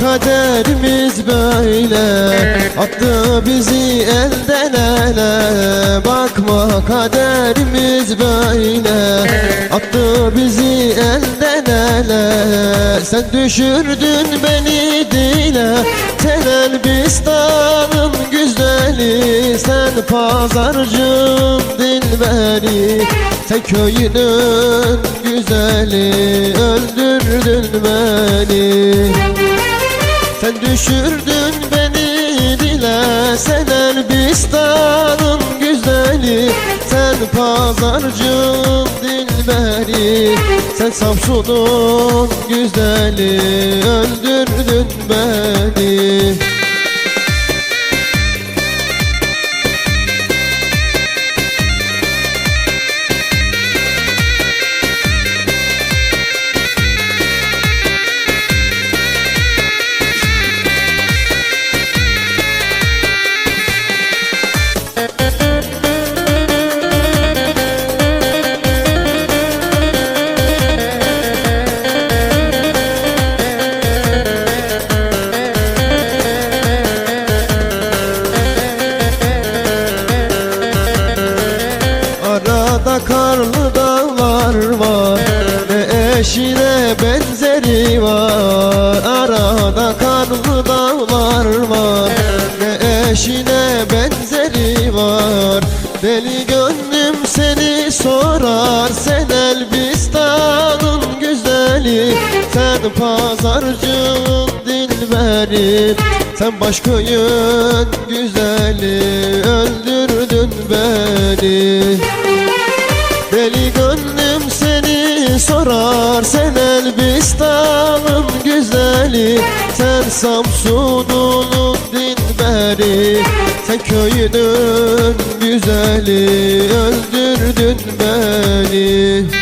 kaderimiz böyle. Attı bizi elden ele. Bakma kaderimiz böyle. Attı bizi elden ele. Sen düşürdün beni dile. Tel Elbistan'ın güzeli. Sen pazarcığım dilberi Sen köyünün güzeli Öldürdün beni. Sen düşürdün beni dile Sen Elbistan'ın güzeli. Sen pazarcığım dilberi Sen Samsun'un güzeli. Öldürdün beni Arada karlı dağlar var Ve eşine benzeri var. Arada karlı dağlar var Ve eşine benzeri var. Deli gönlüm seni sorar Sen Elbistan'ın güzeli. Sen pazarcığın dilberi Sen başköyün güzeli. Öldürdün beni sorar Sen Elbistan'ın güzeli Sen Samsun'un dilberi Sen köyünün güzeli Öldürdün beni